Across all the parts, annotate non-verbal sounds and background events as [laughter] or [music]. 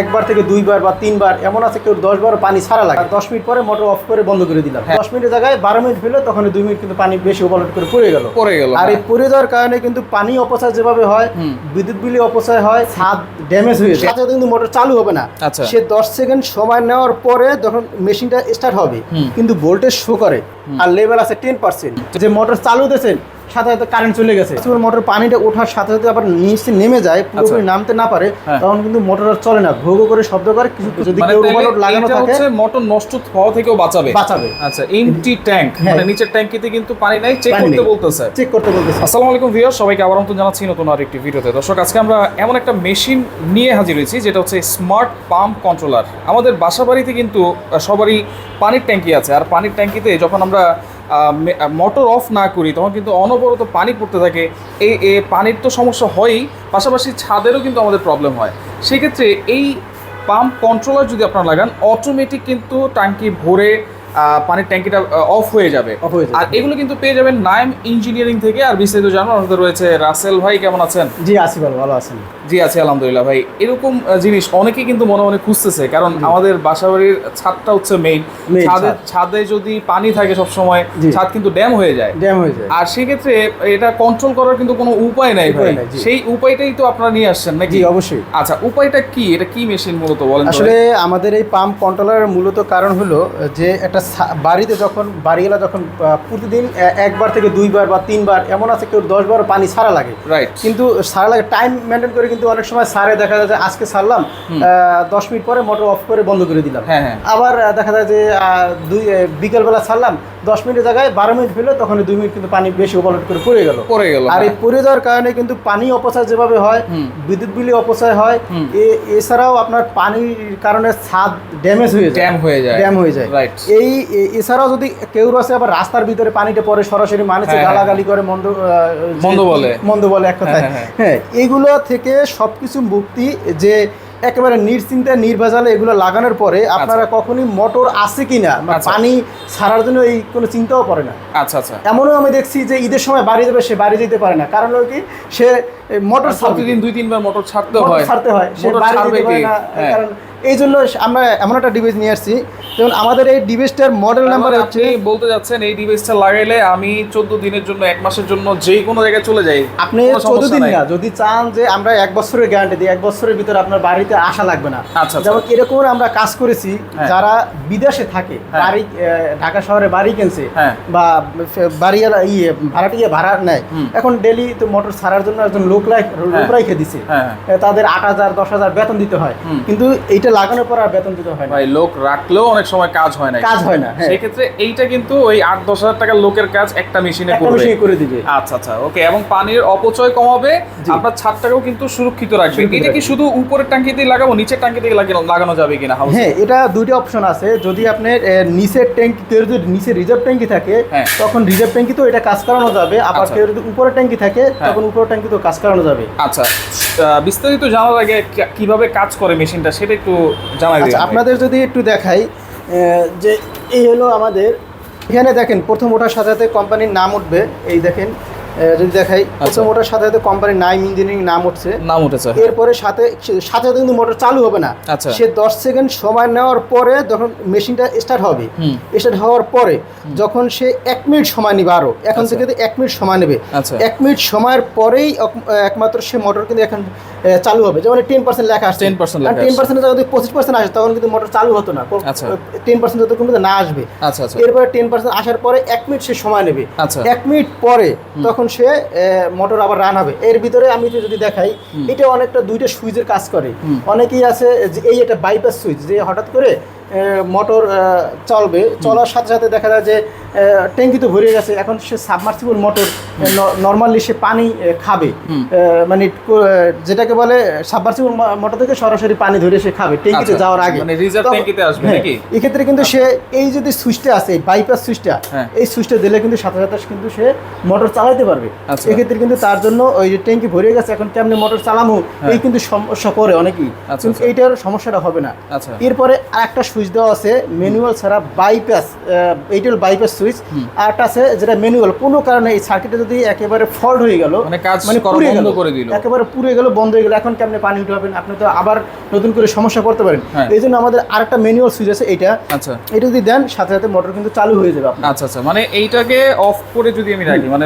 একবার থেকে দুইবার বা তিনবার এমন আছে কেউ দশ বার পানি ছাড়া লাগে। দশ মিনিট পরে মোটর অফ করে বন্ধ করে দিলাম। হ্যাঁ। দশ মিনিটের জায়গায় বারো মিনিট হলো তখন দুই মিনিট কিন্তু পানি বেশি ওভারলোড করে পড়ে গেল। পড়ে গেল আর এই পড়ে যাওয়ার কারণে কিন্তু পানি অপচয় যেভাবে হয় বিদ্যুৎ বিলি অপচয় হয় ছাদ ড্যামেজ হয়ে যায়। কিন্তু মোটর চালু হবে না। আচ্ছা। সে দশ সেকেন্ড সময় নেওয়ার পরে যখন মেশিনটা স্টার্ট হবে কিন্তু ভোল্টেজ শো করে। আর লেভেল আছে টেন পার্সেন্ট যে মোটর চালু দিয়েছেন সাথে সাথে কারেন্ট চলে গেছে। মোটর পানিটা ওঠার সাথে সাথে আবার নিচে নেমে যায় পুরোপুরি নামতে না পারে হ্যাঁ। তখন কিন্তু মোটর আর চলে না। ঘো ঘো করে শব্দ করে কিছু যদি মানে লাগানো থাকে। মোটর নষ্ট হওয়া থেকেও বাঁচাবে। বাঁচাবে। আচ্ছা এমটি ট্যাঙ্ক। মানে নিচের ট্যাঙ্কিতে কিন্তু পানি নাই চেক করতে। বলতেছে। চেক করতে বলতেছে। আসসালামু আলাইকুম ভিউয়ার সবাইকে আবার নতুন জানাচ্ছি নতুন আর একটি ভিডিওতে। দর্শক আজকে আমরা এমন একটা মেশিন নিয়ে হাজির হয়েছি যেটা হচ্ছে স্মার্ট পাম্প কন্ট্রোলার আমাদের বাসা বাড়িতে কিন্তু সবারই পানির ট্যাঙ্কি আছে। আর পানির ট্যাঙ্কিতে যখন আমরা মোটর অফ না করি, তখন কিন্তু অনবরত পানি পড়তে থাকে। এই পানির তো সমস্যা হয়ই, পাশাপাশি ছাদেরও কিন্তু আমাদের প্রবলেম হয়। সেক্ষেত্রে এই পাম্প কন্ট্রোলার যদি আপনারা লাগান অটোমেটিক কিন্তু ট্যাঙ্কি ভরে পানির ট্যাঙ্কিটা অফ হয়ে যাবে। আর এগুলো কিন্তু পেয়ে যাবেন নাইম ইঞ্জিনিয়ারিং থেকে। আর বিস্তারিত জানার আমাদের রয়েছে রাসেল ভাই কেমন আছেন? জি আসি ভালো ভালো আছেন জি আছি আলহামদুলিল্লাহ ভাই। এরকম জিনিস অনেকেই কিন্তু মনে মনে খুঁজতেছে কারণ আমাদের বাসাবাড়ির ছাদটা হচ্ছে মেইন ছাদে ছাদে। যদি পানি থাকে সব সময় ছাদ কিন্তু ড্যাম হয়ে যায়। ড্যাম হয়ে যায়। আর সেক্ষেত্রে এটা কন্ট্রোল করার কিন্তু কোনো উপায় নাই ভাই। সেই উপায়টাই তো আপনারা নিয়ে আসছেন নাকি? অবশ্যই। আচ্ছা উপায়টা কি? এটা কি মেশিন মূলত বলেন আসলে আমাদের এই পাম্প কন্ট্রোলারের মূলত কারণ হলো যে একটা বাড়িতে যখন বাড়িওয়ালা যখন প্রতিদিন একবার থেকে দুইবার বা তিনবার এমন আছে কেউ দশবার পানি সারা লাগে। রাইট কিন্তু সারা লাগে টাইম মেনটেন করে কিন্তু অনেক সময় সারে দেখা যায় যে আজকে সারলাম আহ, দশ মিনিট পরে মোটর অফ করে বন্ধ করে দিলাম। হ্যাঁ, হ্যাঁ। আবার দেখা যায় যে দুই বিকেলবেলা ছাড়লাম দশ মিনিটের জায়গায় বারো মিনিট হলো তখন দুই মিনিট কিন্তু পানি বেশি ওভারলোড করে পড়ে গেল। পড়ে গেল আর এই হ্যাঁ। পড়ে যাওয়ার কারণে কিন্তু পানি অপচয় যেভাবে হয় বিদ্যুৎ বিলি অপচয় হয় এ- এছাড়াও আপনার পানির কারণে ছাদ ড্যামেজ হয়ে যায়। ড্যাম হয়ে যায়। ড্যাম হয়ে যায়। এই এছাড়াও যদি কেউ আছে আবার রাস্তার ভিতরে পানিটা পরে সরাসরি মানুষে হ্যাঁ, হ্যাঁ। গালাগালি করে মন্দ মন্দ বলে। মন্দ বলে এক কথায়। হ্যাঁ এইগুলো থেকে সবকিছু মুক্তি যে একেবারে নিশ্চিন্তে নির্ভেজালে এগুলো লাগানোর পরে আপনারা কখনই মোটর আছে কিনা আচ্ছা। পানি ছাড়ার জন্য এই কোনো চিন্তাও করে না। আচ্ছা আচ্ছা। এমনও আমি দেখছি যে ঈদের সময় বাড়ি যাবে সে বাড়ি যেতে পারে না। কারণ হলো কি সে মোটর ছাড়তে প্রতিদিন দুই তিনবার মোটর ছাড়তে হয়। ছাড়তে হয় সে বাড়ি যেতে পারে না হ্যাঁ। কারণ এই জন্য আমরা এমন একটা ডিভাইস নিয়ে আসছি যেমন আমাদের এই ডিভাইসটার মডেল নাম্বার হচ্ছে বলতে যাচ্ছেন এই ডিভাইসটা লাগাইলে আমি চোদ্দ দিনের জন্য এক মাসের জন্য যে কোনো জায়গায় চলে যাই আপনি চোদ্দ দিন না যদি চান যে আমরা এক বছরের গ্যারান্টি দিই এক বছরের ভিতরে আপনার বাড়িতে আসা লাগবে না আচ্ছা, আচ্ছা। যেমন এরকম আমরা কাজ করেছি হ্যাঁ। যারা বিদেশে থাকে হ্যাঁ। বাড়ি ঢাকা শহরে বাড়ি কিনছে হ্যাঁ। বা বাড়িওয়ালা ইয়ে ভাড়াটিয়ে ভাড়া নেয় এখন ডেলি তো মোটর ছাড়ার জন্য একজন লোক লাই- লোক রাইখে দিছে। তাদের আট হাজার দশ হাজার বেতন দিতে হয় কিন্তু এইটা লাগানোর পর আর বেতন দিতে হয় ভাই লোক রাখলেও অনেক সময় কাজ হয় না। কাজ হয় না, হ্যাঁ। সেই ক্ষেত্রে এইটা কিন্তু ওই আট দশ হাজার টাকার লোকের কাজ একটা মেশিনে করবে। করে দিবে। আচ্ছা আচ্ছা ওকে এবং পানির অপচয় কমাবে। আপনার ছাদটাকেও কিন্তু সুরক্ষিত রাখবে। এটা কি শুধু উপরের ট্যাঙ্কিতেই লাগাবো নিচের ট্যাঙ্কিতে লাগানো যাবে কিনা? হ্যাঁ এটা দুইটা অপশন আছে। যদি আপনি নিচের ট্যাঙ্কি কেউ যদি নিচে রিজার্ভ ট্যাঙ্কি থাকে হ্যাঁ। তখন রিজার্ভ ট্যাঙ্কি তো এটা কাজ করানো যাবে। আবার আচ্ছা। কেউ যদি উপরের ট্যাঙ্কি থাকে হ্যাঁ। তখন উপরের ট্যাঙ্কি তো কাজ করানো যাবে। আচ্ছা বিস্তারিত জানার আগে কীভাবে কাজ করে মেশিনটা সেটা একটু জানাই আচ্ছা দিন আপনাদের যদি একটু দেখাই যে এই হলো আমাদের এখানে দেখেন প্রথম ওঠার সাথে সাথে কোম্পানির নাম উঠবে এই দেখেন যদি দেখাই আচ্ছা। প্রথম ওঠার সাথে সাথে কোম্পানির নাইম ইঞ্জিনিয়ারিং নাম উঠছে নাম উঠেছে এরপরে সাথে সাথে সাথে কিন্তু মোটর চালু হবে না আচ্ছা। সে দশ সেকেন্ড সময় নেওয়ার পরে যখন মেশিনটা স্টার্ট হবে স্টার্ট হওয়ার পরে যখন সে এক মিনিট সময় নেবে আরও এখন আচ্ছা। থেকে এক মিনিট সময় নেবে আচ্ছা। এক মিনিট সময়ের পরেই একমাত্র সে মোটর কিন্তু এখন চালু হবে। যেমন টেন পার্সেন্ট লেখা আসছে। 10% লেখা টেন পার্সেন্ট যদি পঁচিশ পার্সেন্ট আসে তখন কিন্তু মোটর চালু হতো না। আচ্ছা। টেন পার্সেন্ট যত কিন্তু না আসবে। আচ্ছা আচ্ছা। এরপরে টেন পার্সেন্ট আসার পরে এক মিনিট সে সময় নেবে। আচ্ছা। এক মিনিট পরে তখন সে মোটর আবার রান হবে। এর ভিতরে আমি যদি দেখাই এটা অনেকটা দুইটা সুইচের কাজ করে। অনেকেই আছে যে এই একটা বাইপাস সুইচ যে হঠাৎ করে মোটর চলবে। চলার সাথে সাথে দেখা যায় যে ট্যাঙ্কি তো ভরে গেছে। এখন সে সাবমার্সিবল মোটর নর্মালি সে পানি খাবে। মানে যেটাকে বলে সাবমার্সিবল মোটর থেকে সরাসরি পানি ধরে সে খাবে ট্যাঙ্কিতে আচ্ছা, যাওয়ার আগে। মানে reserve ট্যাঙ্কিতে আসবে হ্যাঁ, নাকি? এক্ষেত্রে কিন্তু সে এই যদি সুইচটা আছে এই বাইপাস সুইচটা হ্যাঁ। এই সুইচটা দিলে কিন্তু সাথে সাথে কিন্তু সে মোটর চালাতে পারবে। আচ্ছা। এক্ষেত্রে কিন্তু তার জন্য ওই যে ট্যাঙ্কি ভরে গেছে এখন কেমনি মোটর চালামো এই কিন্তু সমস্যা করে অনেকেই। আচ্ছা, কিন্তু আচ্ছা। এইটার সমস্যাটা হবে না। আচ্ছা। এরপরে আরেকটা সুইচ সুইচ দেওয়া আছে ম্যানুয়াল ছাড়া বাইপাস এইটা হলো বাইপাস সুইচ আরটা আছে যেটা ম্যানুয়াল কোনো কারণে এই সার্কিটে যদি একেবারে ফল্ট হয়ে গেল মানে কাজ করা পুড়ে বন্ধ গেল, করে দিল। একেবারে পুড়ে গেল বন্ধ হয়ে গেল এখন কেমনে পানি উঠাবেন? আপনি তো আবার নতুন করে সমস্যা করতে পারেন। হ্যাঁ। এই জন্য আমাদের আরেকটা ম্যানুয়াল সুইচ আছে এটা আচ্ছা। এটা যদি দেন সাথে সাথে মোটর কিন্তু চালু হয়ে যাবে আচ্ছা আচ্ছা। মানে এইটাকে অফ করে যদি আমি রাখি মানে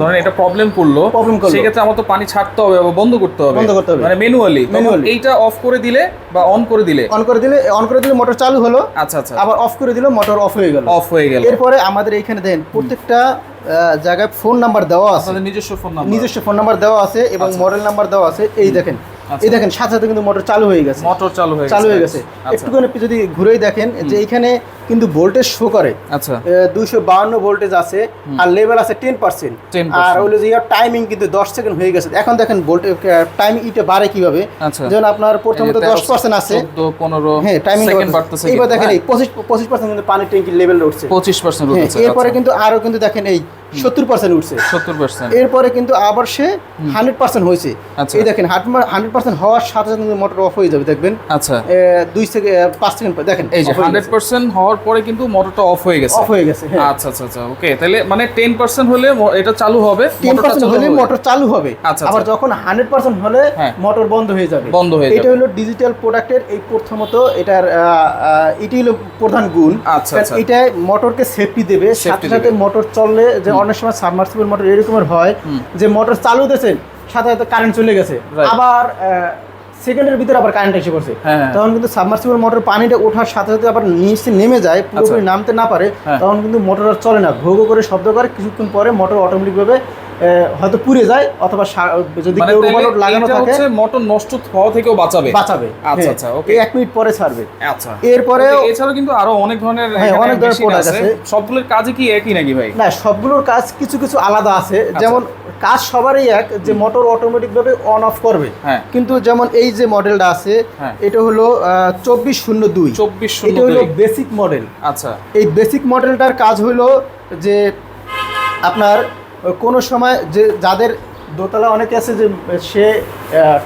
ধরেন এটা প্রবলেম করল প্রবলেম করল। সেক্ষেত্রে আমার তো পানি ছাড়তে হবে বা বন্ধ করতে হবে। বন্ধ করতে হবে। মানে ম্যানুয়ালি Manually। এইটা অফ করে দিলে বা অন করে দিলে অন করে দিলে অন করে দিলে মোটর চালু হলো আচ্ছা আচ্ছা। আবার অফ করে দিল মোটর অফ হয়ে গেল। অফ হয়ে গেল। এরপরে আমাদের এখানে দেন প্রত্যেকটা জায়গায় ফোন নাম্বার দেওয়া আছে। নিজস্ব ফোন নাম্বার নিজস্ব ফোন নাম্বার দেওয়া আছে এবং আচ্ছা। মডেল নাম্বার দেওয়া আছে। এই দেখেন আচ্ছা। এই দেখেন সাথে সাথে কিন্তু মোটর চালু হয়ে গেছে। মোটর চালু হয়ে চালু হয়ে গেছে। আচ্ছা। একটুখানি যদি ঘুরেই দেখেন যে এখানে কিন্তু ভোল্টেজ শো করে। আচ্ছা। দুইশো বাউন্ন ভোল্টেজ আছে আর লেভেল আছে টেন পার্সেন্ট আর হলো যে টাইমিং কিন্তু দশ সেকেন্ড হয়ে গেছে। এখন দেখেন ভোল্টেজ টাইম ইটা বাড়ে কীভাবে? আচ্ছা। যেমন আপনার প্রথমত দশ পার্সেন্ট আছে। পনেরো হ্যাঁ টাইমিং বাড়তেছে এবার দেখেন এই পঁচিশ পঁচিশ পার্সেন্ট কিন্তু পানির ট্যাঙ্কির লেভেল উঠছে। পঁচিশ পার্সেন্ট হ্যাঁ, এরপরে কিন্তু আরও কিন্তু দেখেন এই সত্তর পার্সেন্ট উঠছে। সত্তর পার্সেন্ট এরপরে কিন্তু আবার সে হান্ড্রেড পার্সেন্ট হয়েছে। আচ্ছা। এই দেখেন হান্ড্রেড পার্সেন্ট হওয়ার সাথে সাথে মোটর অফ হয়ে যাবে দেখবেন। আচ্ছা। দুই থেকে পাঁচ সেকেন্ড দেখেন এই যে হান্ড্রেড পার্সেন্ট হওয়ার পরে কিন্তু মোটরটা অফ হয়ে গেছে। অফ হয়ে গেছে হ্যাঁ। আচ্ছা আচ্ছা আচ্ছা ওকে তাহলে মানে টেন পার্সেন্ট হলে এটা চালু হবে টেন পার্সেন্ট হলে মোটর চালু হবে। আচ্ছা, আবার আচ্ছা। যখন হান্ড্রেড পার্সেন্ট হলে হ্যাঁ। মোটর বন্ধ হয়ে যাবে। বন্ধ হয়ে এটা হলো ডিজিটাল প্রোডাক্টের এই প্রথমত এটার এটি হলো প্রধান গুণ। আচ্ছা, আচ্ছা। এটা মোটরকে সেফটি দেবে সাথে সাথে মোটর চললে যে অনেক সময় সাবমার্সিবল মোটর এরকমের হয় যে মোটর চালু দিয়েছেন সাথে সাথে কারেন্ট চলে গেছে. আবার সেকেন্ডের ভিতরে আবার কারেন্ট এসে পড়ছে হ্যাঁ, হ্যাঁ। তখন কিন্তু সাবমার্সিবল মোটর পানিটা ওঠার সাথে সাথে আবার নিচে নেমে যায় পুরোপুরি নামতে না পারে হ্যাঁ। তখন কিন্তু মোটর আর চলে না ভোগ ঘো করে শব্দ করে কিছুক্ষণ পরে মোটর অটোমেটিকভাবে হয়তো পুড়ে যায় অথবা যদি মানে কেউ লাগানো থাকে হচ্ছে মোটর নষ্ট হওয়া থেকেও বাঁচাবে। বাঁচাবে। আচ্ছা হ্যাঁ, আচ্ছা ওকে। এক মিনিট পরে ছাড়বে। আচ্ছা। এরপরে এছাড়াও কিন্তু আরও অনেক ধরনের হ্যাঁ, অনেক ধরনের product আছে। সবগুলোর কাজে কি একই নাকি ভাই? না সবগুলোর কাজ কিছু কিছু আলাদা আছে। আচ্ছা। যেমন কাজ সবারই এক যে মোটর অটোমেটিক ভাবে অন অফ করবে। হ্যাঁ। কিন্তু যেমন এই যে মডেলটা আছে। এটা হলো চব্বিশ শূন্য দুই। চব্বিশ এটা হলো বেসিক মডেল আচ্ছা। এই বেসিক মডেলটার কাজ হলো যে আপনার কোনো সময় যে যাদের দোতলা অনেকে আছে যে সে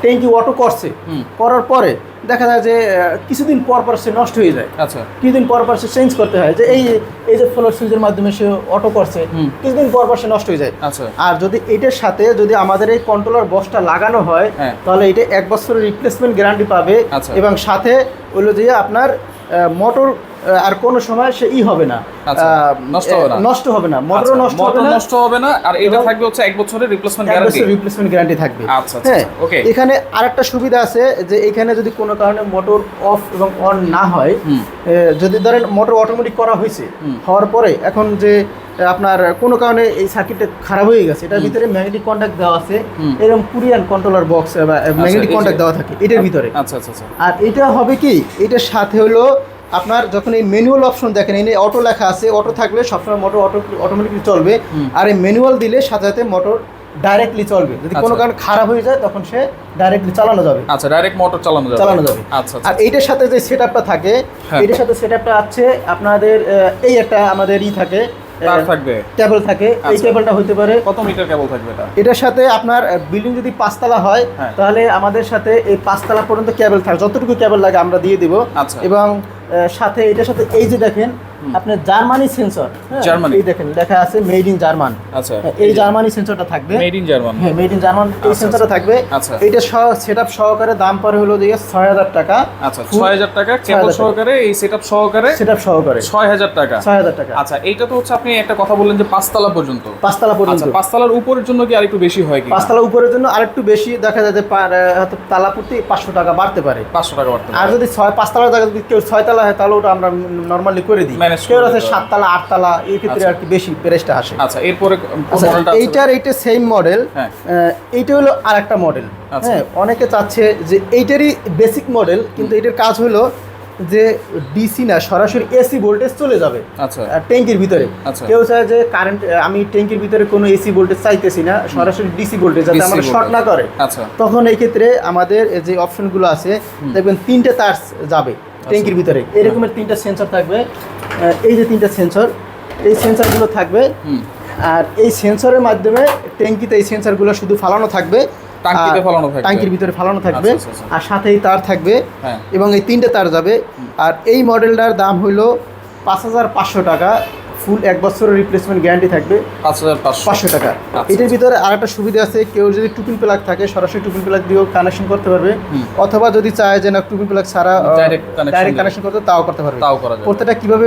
ট্যাঙ্কি অটো করছে করার পরে দেখা যায় যে কিছুদিন পর পর সে নষ্ট হয়ে যায় আচ্ছা কিছুদিন পর পর সে চেঞ্জ করতে হয় যে এই এই যে ফ্লোর সুইচের মাধ্যমে সে অটো করছে। কিছুদিন পর পর সে নষ্ট হয়ে যায় আচ্ছা আর যদি এটার সাথে যদি আমাদের এই কন্ট্রোলার বক্সটা লাগানো হয় হ্যাঁ। তাহলে এটা এক বছরের রিপ্লেসমেন্ট গ্যারান্টি পাবে আচ্ছা। এবং সাথে হলো যে আপনার মোটর আর কোনো সময় সে ই হবে না। আচ্ছা, নষ্ট হবে না। নষ্ট হবে না। মোটরও আচ্ছা, নষ্ট হবে না। নষ্ট হবে না আর এটা থাকবে হচ্ছে এক বছরের রিপ্লেসমেন্ট গ্যারান্টি রিপ্লেসমেন্ট গ্যারান্টি থাকবে। আচ্ছা, আচ্ছা, হ্যাঁ okay. এখানে আরেকটা সুবিধা আছে যে এখানে যদি কোনো কারণে মোটর অফ এবং অন না হয় যদি ধরেন মোটর অটোমেটিক করা হয়েছে হওয়ার পরে এখন যে আপনার কোনো কারণে এই সার্কিটটা খারাপ হয়ে গেছে এটার ভিতরে ম্যাগনেটিক কন্ট্যাক্ট দেওয়া আছে এরকম কুরিয়ান কন্ট্রোলার বক্স বা ম্যাগনেটিক কন্ট্যাক্ট দেওয়া থাকে এটার ভিতরে। আচ্ছা আচ্ছা। আর এটা হবে কি? এটার সাথে হলো আপনার যখন এই ম্যানুয়াল অপশন দেখেন এই অটো লেখা আছে অটো থাকলে সবসময় মোটর অটো অটোমেটিকলি চলবে। আর এই ম্যানুয়াল দিলে সাথে সাথে মোটর ডাইরেক্টলি চলবে। যদি কোনো আচ্ছা। কারণে খারাপ হয়ে যায় তখন সে ডাইরেক্টলি চালানো যাবে। আচ্ছা ডাইরেক্ট মোটর চালানো যাবে। চালানো যাবে। আচ্ছা আচ্ছা। আর এইটার সাথে যে সেট আপটা থাকে হ্যাঁ। এটার সাথে সেট আপটা আছে আপনাদের এই একটা আমাদের ই থাকে তার থাকবে। টেবল থাকে। এই আচ্ছা। হতে পারে। কত মিটার কেবল থাকবে এটা? এটার সাথে আপনার বিল্ডিং যদি পাঁচতলা হয় হ্যাঁ। তাহলে আমাদের সাথে এই পাঁচতলা পর্যন্ত কেবল থাকে। যতটুকু কেবল লাগে আমরা দিয়ে দিব। এবং সাথে এটার সাথে এই যে দেখেন আপনার জার্মানি সেন্সর জার্মানি। এই দেখেন লেখা আছে মেড ইন জার্মান। আচ্ছা। এই জার্মানি সেন্সরটা থাকবে। Made in German. হ্যাঁ মেড ইন জার্মান এই আচ্ছা, সেন্সরটা থাকবে। আচ্ছা। এইটা সেট আপ সহকারে দাম পরে হলো দিয়ে ছয় হাজার টাকা। আচ্ছা ছয় হাজার টাকা কেবল সহকারে এই সেটআপ সহকারে সেট আপ সহকারে। ছয় হাজার টাকা। ছয় হাজার টাকা। আচ্ছা এইটা তো হচ্ছে আপনি একটা কথা বললেন যে পাঁচতলা পর্যন্ত। পাঁচতলা পর্যন্ত। আচ্ছা পাঁচতলার উপরের জন্য কি আরেকটু বেশি হয় কি? পাঁচতলা উপরের জন্য আরেকটু বেশি দেখা যায় যে তালা প্রতি পাঁচশো টাকা বাড়তে পারে। পাঁচশো টাকা বাড়তে আর যদি ছয় পাঁচতলা জায়গায় যদি কেউ ছয়তলা হয় তাহলে ওটা আমরা নর্মালি করে দিই। করে কেউ আছে সাততলা আটতলা এই ক্ষেত্রে আর কি বেশি প্রেসটা আসে। আচ্ছা এরপরে আচ্ছা এইটার এইটা সেম মডেল। এইটা হলো আর একটা মডেল আচ্ছা। হ্যাঁ অনেকে চাচ্ছে যে এইটারই বেসিক মডেল কিন্তু এটার কাজ হলো যে ডিসি না সরাসরি এসি ভোল্টেজ চলে যাবে। আচ্ছা। ট্যাঙ্কির ভিতরে। আচ্ছা। কেউ চায় যে কারেন্ট আমি ট্যাঙ্কির ভিতরে কোনো এসি ভোল্টেজ চাইতেছি না সরাসরি ডিসি ভোল্টেজ যাতে আমার শর্ট না করে। আচ্ছা। তখন এই ক্ষেত্রে আমাদের যে অপশনগুলো আছে দেখবেন তিনটে তার যাবে। ট্যাঙ্কির ভিতরে। এরকমের তিনটা সেন্সর থাকবে। এই যে তিনটা সেন্সর এই সেন্সরগুলো থাকবে। আর এই সেন্সরের মাধ্যমে ট্যাঙ্কিতে এই সেন্সরগুলো শুধু ফালানো থাকবে। থাকবে। টাঙ্কির ভিতরে ফালানো থাকবে। আর সাথে এই আর সাথেই তার থাকবে। হ্যাঁ। এবং এই তিনটে তার যাবে। আর এই মডেলটার দাম হইল পাঁচ হাজার পাঁচশো টাকা। ফুল এক বছরের রিপ্লেসমেন্ট গ্যারান্টি থাকবে পাঁচ হাজার পাঁচশো। টাকা। আচ্ছা, এটার ভিতরে আর একটা সুবিধা আছে কেউ যদি টুপিন প্লাগ থাকে সরাসরি টুপিন প্লাগ দিয়েও কানেকশন করতে পারবে। অথবা যদি চায় যে না টুপিন প্লাগ ছাড়া ডাইরেক্ট কানেকশন করতে তাও করতে পারবে। তাও করা প্রত্যেকটা কীভাবে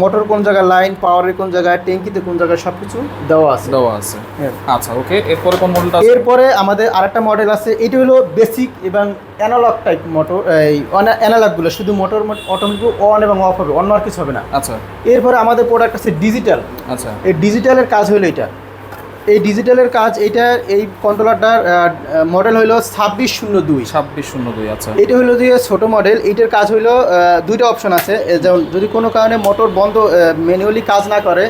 মোটর কোন জায়গায় লাইন পাওয়ারের কোন জায়গায় ট্যাঙ্কিতে কোন জায়গায় সব কিছু দেওয়া আছে। দেওয়া আছে। হ্যাঁ। আচ্ছা ওকে এরপরে কোন মডেলটা আছে? এরপরে আমাদের আরেকটা মডেল আছে এটা হলো বেসিক এবং অ্যানালগ টাইপ মোটর এই অ্যানালগগুলো শুধু মোটর অটোমেটিক অন এবং অফ হবে অন্য আর কিছু হবে না। আচ্ছা। এরপরে আমাদের প্রোডাক্ট আছে ডিজিটাল আচ্ছা। এই ডিজিটালের কাজ হলো এটা এই ডিজিটালের কাজ এটা এই কন্ট্রোলারটার মডেল হলো ছাব্বিশ শূন্য দুই। ছাব্বিশ শূন্য দুই আচ্ছা। এটা হলো যে ছোট মডেল এইটার কাজ হলো দুইটা অপশন আছে। যেমন যদি কোনো কারণে মোটর বন্ধ ম্যানুয়ালি কাজ না করে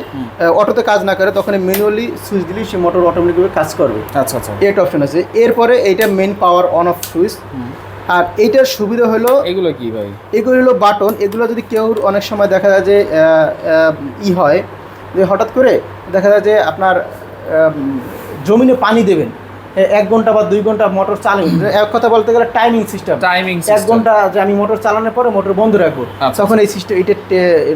অটোতে কাজ না করে তখন ম্যানুয়ালি সুইচ দিলেই সে মোটর অটোমেটিকভাবে কাজ করবে। আচ্ছা আচ্ছা। এটা অপশন আছে। এরপরে এইটা main power on off switch. আর এইটার সুবিধা হলো এগুলো কি ভাই? এগুলো হলো বাটন। এগুলো যদি কেউ অনেক সময় দেখা যায় যে ই হয় যে হঠাৎ করে দেখা যায় যে আপনার জমিনে পানি দেবেন। এক ঘণ্টা বা দুই ঘণ্টা মোটর চালিয়ে [clears throat] এক কথা বলতে গেলে টাইমিং সিস্টেম টাইমিং এক ঘণ্টা যে আমি মোটর চালানোর পরে মোটর বন্ধ রাখব। আচ্ছা। তখন এই সিস্টেম এটা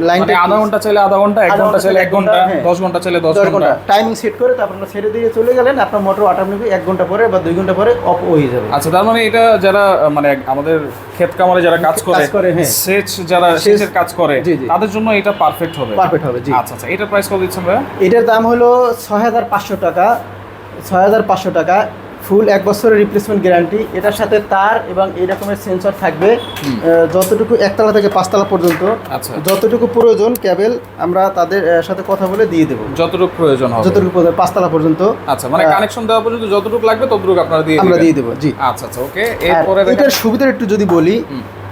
লাইনটা মানে আধা ঘণ্টা চাইলে আধা ঘণ্টা এক ঘণ্টা চাইলে এক ঘণ্টা হ্যাঁ। দশ ঘণ্টা চাইলে দশ ঘণ্টা। টাইমিং সেট করে তারপর আপনার ছেড়ে দিয়ে চলে গেলেন আপনার মোটর অটোমেটিক এক ঘণ্টা পরে বা দুই ঘণ্টা পরে অফ হয়ে যাবে। আচ্ছা তার মানে এটা যারা মানে আমাদের ক্ষেত কামারে যারা কাজ করে করে, হ্যাঁ। সেচ যারা সেচের কাজ করে। তাদের জন্য এটা পারফেক্ট হবে। পারফেক্ট হবে জি। আচ্ছা আচ্ছা এটার প্রাইস কত দিচ্ছেন ভাইয়া? এটার দাম হলো ছয় হাজার পাঁচশো টাকা। ছয় হাজার পাঁচশো টাকা। ফুল এক বছরের রিপ্লেসমেন্ট গ্যারান্টি এটার সাথে তার এবং এই রকমের সেন্সর থাকবে যতটুকু একতলা থেকে পাঁচতলা পর্যন্ত। আচ্ছা। যতটুকু প্রয়োজন কেবল আমরা তাদের সাথে কথা বলে দিয়ে দেবো। যতটুকু প্রয়োজন হবে। যতটুকু প্রয়োজন পাঁচতলা পর্যন্ত। আচ্ছা মানে কানেকশন দেওয়া পর্যন্ত যতটুকু লাগবে ততটুকু আপনারা দিয়ে আমরা দিয়ে দেবো জি। আচ্ছা আচ্ছা ওকে এরপরে এটার সুবিধা একটু যদি বলি।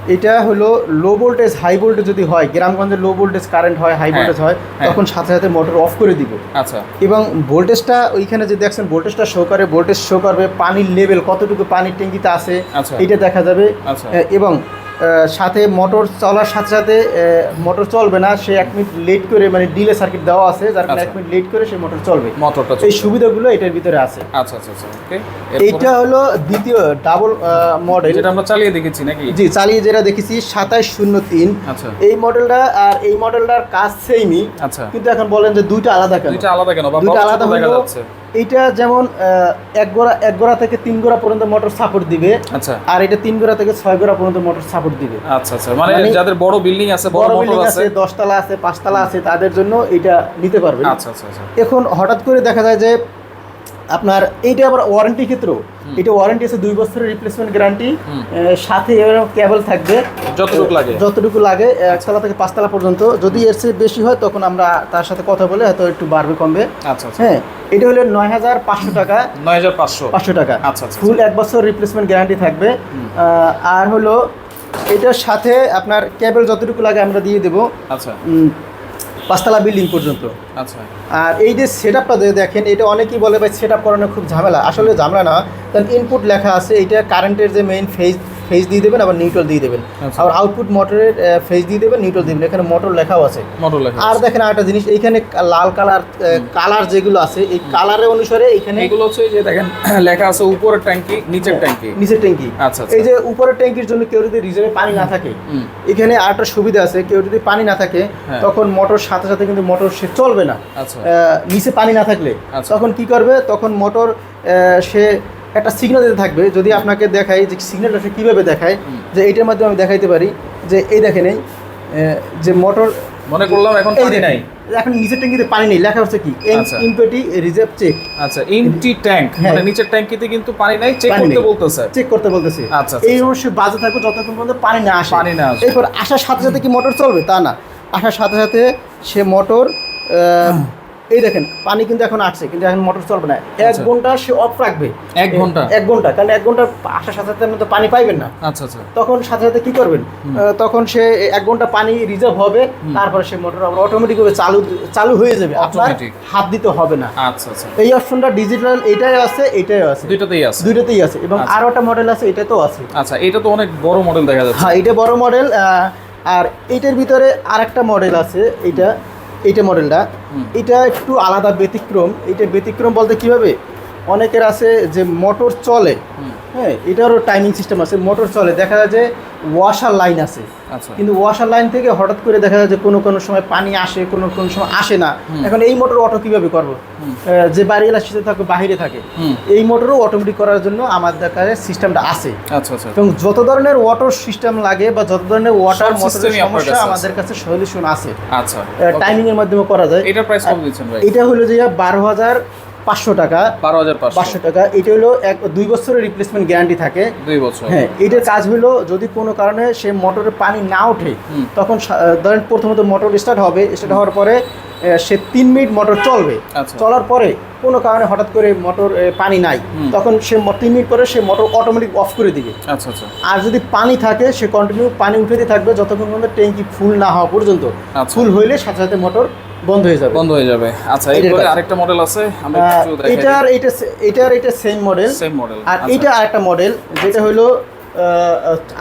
এটা হলো লো ভোল্টেজ হাই ভোল্টেজ যদি হয় গ্রামগঞ্জে লো ভোল্টেজ কারেন্ট হয় হাই হ্যাঁ, ভোল্টেজ হয় হ্যাঁ। তখন সাথে সাথে মোটর অফ করে দিব। আচ্ছা। এবং ভোল্টেজটা ওইখানে যে দেখছেন ভোল্টেজটা শো করে ভোল্টেজ শো করবে পানির লেভেল কতটুকু পানির ট্যাঙ্কিতে আছে আচ্ছা। এটা দেখা যাবে। আচ্ছা। এবং সাথে মোটর চলার সাথে সাথে মোটর চলবে না সে এক মিনিট লেট করে মানে ডিলে সার্কিট দেওয়া আছে যার কারণে আচ্ছা। এক মিনিট লেট করে সে মোটর চলবে। মোটরটা এই সুবিধাগুলো এটার ভিতরে আছে। আচ্ছা আচ্ছা আচ্ছা ওকে এইটা হলো দ্বিতীয় ডাবল মডেল যেটা আমরা চালিয়ে দেখেছি নাকি? জি চালিয়ে যেটা দেখেছি সাতাইশ শূন্য তিন। আচ্ছা। এই মডেলটা আর এই মডেলটার কাজ সেমই আচ্ছা। কিন্তু এখন বলেন যে দুইটা আলাদা কেন? দুইটা আলাদা কেন? দুইটা আলাদা হলো যাচ্ছে? এইটা যেমন এক গোড়া এক গোড়া থেকে তিন গোড়া পর্যন্ত মোটর সাপোর্ট দিবে আচ্ছা। আর এটা তিন গোড়া থেকে ছয় গোড়া পর্যন্ত মোটর সাপোর্ট দিবে। আচ্ছা আচ্ছা। মানে মানে যাদের বড় বিল্ডিং আছে বড় বিল্ডিং আছে দশতলা আছে পাঁচতলা আছে তাদের জন্য এটা নিতে পারবেন। আচ্ছা আচ্ছা আচ্ছা। এখন হঠাৎ করে দেখা যায় যে আপনার এইটা আবার ওয়ারেন্টি ক্ষেত্রেও। এটা ওয়ারেন্টি আছে দুই বছরের রিপ্লেসমেন্ট গ্যারান্টি। সাথে কেবল থাকবে। যতটুকু লাগে। যতটুকু লাগে একতলা থেকে পাঁচতলা পর্যন্ত। যদি এর চেয়ে বেশি হয় তখন আমরা তার সাথে কথা বলে হয়তো একটু বাড়বে কমবে। আচ্ছা আচ্ছা। হ্যাঁ এটা হলো নয় হাজার পাঁচশো টাকা। নয় হাজার পাঁচশো। পাঁচশো টাকা। আচ্ছা, আচ্ছা, ফুল এক বছর রিপ্লেসমেন্ট গ্যারান্টি থাকবে। আর হলো এটার সাথে আপনার কেবল যতটুকু লাগে আমরা দিয়ে দেবো। আচ্ছা। পাঁচতলা বিল্ডিং পর্যন্ত। আচ্ছা। আর এই যে সেট আপটা যদি দেখেন এটা অনেকেই বলে ভাই সেট আপ করানো খুব ঝামেলা। আসলে ঝামেলা না কারণ ইনপুট লেখা আছে এটা কারেন্টের যে মেইন ফেজ ফেজ দিয়ে দেবেন আবার নিউট্রাল দিয়ে দেবেন। আচ্ছা। আবার আউটপুট মোটরের ফেজ দিয়ে দেবেন নিউট্রাল দিবেন। এখানে মোটর লেখাও আছে। মোটর লেখা আর। দেখেন আরেকটা জিনিস এইখানে লাল কালার কালার যেগুলো আছে এই কালারের অনুসারে এখানে এগুলো হচ্ছে যে দেখেন [clears throat] লেখা আছে উপরের ট্যাঙ্কি নিচের ট্যাঙ্কি। নিচের ট্যাঙ্কি। আচ্ছা আচ্ছা। এই যে উপরের ট্যাঙ্কির জন্য কেউ যদি রিজার্ভে পানি না থাকে এখানে আরেকটা সুবিধা আছে কেউ যদি পানি না থাকে হ্যাঁ। তখন মোটর সাথে সাথে কিন্তু মোটর সে চলবে না। আচ্ছা। নিচে পানি না থাকলে। তখন কি করবে? তখন মোটর সে একটা সিগন্যাল দিতে থাকবে যদি আপনাকে দেখাই যে সিগন্যালটা সে কীভাবে দেখায় যে এইটার মাধ্যমে আমি দেখাইতে পারি যে এই দেখেন এই যে মোটর মনে করলাম এখন এই পানি নাই। এখন নিচের ট্যাঙ্কিতে পানি নেই লেখা হচ্ছে কি আচ্ছা। ইমপেটি রিজার্ভ চেক আচ্ছা ইমটি ট্যাঙ্ক হ্যাঁ। মানে নিচের ট্যাঙ্কিতে কিন্তু পানি নাই চেক করতে। বলতেছে। চেক করতে বলতেছে। আচ্ছা, আচ্ছা, এই অবশ্যই বাজে থাকবে যতক্ষণ পর্যন্ত পানি না আসে। পানি না আসে। এরপর আসার সাথে সাথে কি মোটর চলবে? তা না। আসার সাথে সাথে সে মোটর এই দেখেন পানি কিন্তু এখন আসছে কিন্তু এখন মোটর চলবে না। এক আচ্ছা। ঘণ্টা সে অফ রাখবে। এক ঘণ্টা? এক ঘণ্টা কারণ এক ঘণ্টা আসার সাথে সাথে আপনি তো পানি পাইবেন না। আচ্ছা আচ্ছা। তখন সাথে সাথে কি করবেন? তখন সে এক ঘণ্টা পানি রিজার্ভ হবে তারপরে সে মোটর আবার অটোমেটিক ভাবে চালু চালু হয়ে যাবে। আপনার হাত দিতে হবে না। আচ্ছা আচ্ছা। এই অপশনটা ডিজিটাল এটাই আছে এটাই আছে। দুইটাতেই আছে। দুইটাতেই আছে। এবং আরও একটা মডেল আছে এটা তো আছে। আচ্ছা এটা তো অনেক বড় মডেল দেখা যাচ্ছে। হ্যাঁ এটা বড় মডেল আর এইটার ভিতরে আরেকটা মডেল আছে এইটা এইটা মডেলটা। এটা একটু আলাদা ব্যতিক্রম এটা ব্যতিক্রম বলতে কীভাবে অনেকের আছে যে মোটর চলে হ্যাঁ এটারও টাইমিং সিস্টেম আছে মোটর চলে দেখা যায় যে ওয়াশার লাইন আছে। আচ্ছা। কিন্তু ওয়াশার লাইন থেকে হঠাৎ করে দেখা যায় যে কোনো কোনো সময় পানি আসে কোনো কোনো সময় আসে না। এখন এই মোটর অটো কীভাবে করব? যে বাড়ি এলাকাতে থাকে বাইরে থাকে এই মোটরও অটোমেটিক করার জন্য আমাদের কাছে সিস্টেমটা আছে। আচ্ছা আচ্ছা। এবং যত ধরনের ওয়াটার সিস্টেম লাগে বা যত ধরনের ওয়াটার মোটরের সমস্যা আমাদের কাছে সলিউশন আছে। আচ্ছা টাইমিং এর মাধ্যমে করা যায়। এটার প্রাইস কত দিচ্ছেন ভাই? এটা হলো যে বারো হাজার পাঁচশো টাকা। বারো হাজার পাঁচশো। টাকা। এটা হলো এক দুই বছরের রিপ্লেসমেন্ট গ্যারান্টি থাকে। দুই বছর। হ্যাঁ এটার কাজ হলো যদি কোনো কারণে সে মোটরে পানি না ওঠে তখন ধরেন প্রথমত মোটর স্টার্ট হবে স্টার্ট হওয়ার পরে সে তিন মিনিট মোটর চলবে। আচ্ছা। চলার পরে কোনো কারণে হঠাৎ করে মোটর পানি নাই তখন সে তিন মিনিট পরে সে মোটর অটোমেটিক অফ করে দিবে। আচ্ছা আচ্ছা। আর যদি পানি থাকে সে কন্টিনিউ পানি উঠেতে থাকবে যতক্ষণ পর্যন্ত ট্যাঙ্কি ফুল না হওয়া পর্যন্ত। ফুল হইলে সাথে সাথে মোটর বন্ধ হয়ে যাবে। বন্ধ হয়ে যাবে। আচ্ছা এরপরে আরেকটা মডেল আছে আমরা আহ, একটু দেখাই এটার এটা এটার এটা সেম মডেল সেম মডেল আর এটা আরেকটা মডেল যেটা হলো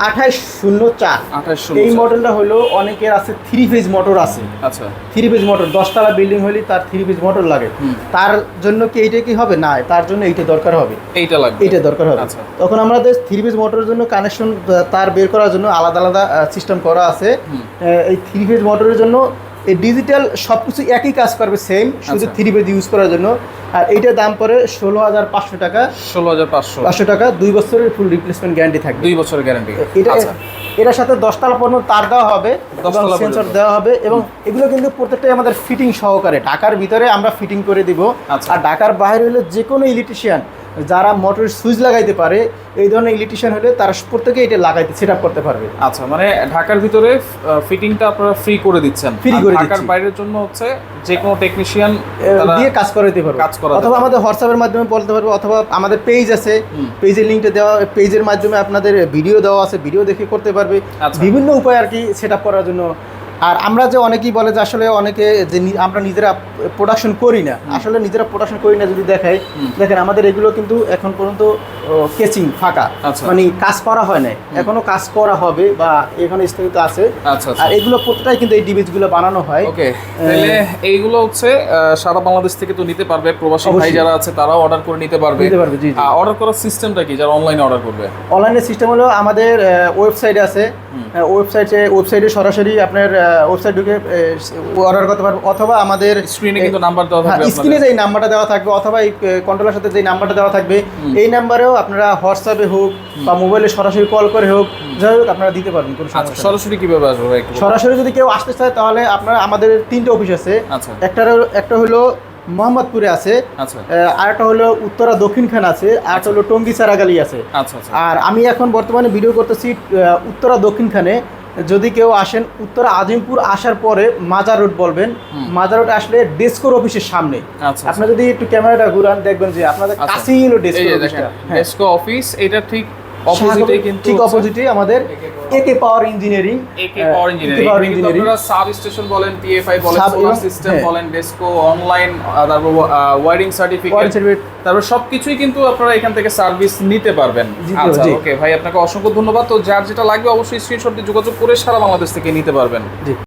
আঠাইশ শূন্য চার। আঠাশ এই মডেলটা হলো অনেকের আছে থ্রি ফেজ মোটর আছে। আচ্ছা। থ্রি ফেজ মোটর দশতলা বিল্ডিং হলে তার থ্রি ফেজ মোটর লাগে। তার জন্য কি এইটা কি হবে? না তার জন্য এইটা দরকার হবে। এইটা লাগবে। এইটা দরকার হবে। আচ্ছা। তখন আমাদের থ্রি ফেজ মোটরের জন্য কানেকশন তার বের করার জন্য আলাদা আলাদা সিস্টেম করা আছে। এই থ্রি ফেজ মোটরের জন্য এই ডিজিটাল সব কিছু একই কাজ করবে সেম শুধু। থ্রি ফেজ ইউজ করার জন্য। আর এইটার দাম পড়ে ষোলো হাজার পাঁচশো টাকা। ষোলো হাজার পাঁচশো। পাঁচশো টাকা দুই বছরের ফুল রিপ্লেসমেন্ট গ্যারান্টি থাকবে। দুই বছরের গ্যারান্টি এটা আচ্ছা। এটার সাথে দশতলা পর্যন্ত তার দেওয়া হবে সেন্সর দেওয়া হবে এবং এগুলো কিন্তু প্রত্যেকটাই আমাদের ফিটিং সহকারে। ঢাকার ভিতরে আমরা ফিটিং করে দিব। আচ্ছা। আর ঢাকার বাইরে হলে যে কোনো ইলেকট্রিশিয়ান যারা মোটরের সুইচ লাগাইতে পারে এই ধরনের ইলেকট্রিশিয়ান হলে তারা প্রত্যেকে এটা লাগাইতে সেট করতে পারবে। আচ্ছা মানে ঢাকার ভিতরে ফিটিংটা আপনারা ফ্রি করে দিচ্ছেন। ফ্রি করে ঢাকার বাইরের জন্য হচ্ছে যে কোনো টেকনিশিয়ান দিয়ে কাজ করাইতে পারবে। কাজ করা অথবা আমাদের হোয়াটসঅ্যাপের মাধ্যমে বলতে পারবে অথবা আমাদের পেজ আছে। পেজের লিঙ্কটা দেওয়া পেজের মাধ্যমে আপনাদের ভিডিও দেওয়া আছে ভিডিও দেখে করতে পারবে। আচ্ছা। বিভিন্ন উপায় আর কি সেট করার জন্য আর আমরা যে অনেকেই বলে যে আসলে অনেকে যে আমরা নিজেরা প্রোডাকশন করি না। আসলে নিজেরা প্রোডাকশন করি না যদি দেখাই দেখেন আমাদের এগুলো কিন্তু এখন পর্যন্ত কেচিং ফাঁকা। আচ্ছা। মানে কাজ করা হয় নাই। এখনও কাজ করা হবে বা এখানে স্থগিত আছে। আচ্ছা আচ্ছা। আর এগুলো প্রত্যেকটাই কিন্তু এই ডিভাইসগুলো বানানো হয়। ওকে। তাহলে এইগুলো হচ্ছে সারা বাংলাদেশ থেকে তো নিতে পারবে। প্রবাসী ভাই যারা আছে তারাও অর্ডার করে নিতে পারবে। নিতে পারবে, জি। অর্ডার করার সিস্টেমটা কি? যারা অনলাইনে অর্ডার করবে? অনলাইনের সিস্টেম হলো আমাদের ওয়েবসাইট আছে। ওয়েবসাইটে ওয়েবসাইটে সরাসরি আপনার ওয়েবসাইট ঢুকে অর্ডার করতে পারবেন অথবা আমাদের স্ক্রিনে কিন্তু নাম্বার দেওয়া থাকবে স্ক্রিনে যে নাম্বারটা দেওয়া থাকবে অথবা এই কন্ট্রোলের সাথে যে নাম্বারটা দেওয়া থাকবে এই নাম্বারেও আপনারা হোয়াটসঅ্যাপে হোক বা মোবাইলে সরাসরি কল করে হোক যাই হোক আপনারা দিতে পারবেন কোনো আচ্ছা সমস্যা সরাসরি কীভাবে আসবে। সরাসরি যদি কেউ আসতে চায় তাহলে আপনার আমাদের তিনটে অফিস আছে। আচ্ছা। একটা একটা হলো মোহাম্মদপুরে আছে আচ্ছা। আর একটা হলো উত্তরা দক্ষিণখান আছে আর একটা হলো টঙ্গি সারাগালি আছে। আর আমি এখন বর্তমানে ভিডিও করতেছি উত্তরা দক্ষিণখানে। যদি কেউ আসেন উত্তর আজিমপুর আসার পরে মাজার রোড বলবেন। মাজার রোড আসলে ডেস্কোর অফিসের সামনে। আচ্ছা আপনি যদি একটু ক্যামেরাটা ঘুরান দেখবেন যে আপনাদের আচ্ছা। কাছেই হলো অফিসটা। হ্যাঁ। ডেস্কো অফিস এটা ঠিক অপোজিটে কিন্তু ঠিক অপোজিটে আমাদের AK power engineering AK power engineering power engineering আপনারা সাব স্টেশন বলেন পিএফআই বলেন সোলার সিস্টেম হ্যাঁ। বলেন ডেস্কো অনলাইন তারপর ওয়ারিং সার্টিফিকেট তারপর সবকিছুই কিন্তু আপনারা এখান থেকে সার্ভিস নিতে পারবেন। আচ্ছা ওকে ভাই আপনাকে অসংখ্য ধন্যবাদ। তো যার যেটা লাগবে অবশ্যই স্ক্রিনশট দিয়ে যোগাযোগ করে সারা বাংলাদেশ থেকে নিতে পারবেন। জি।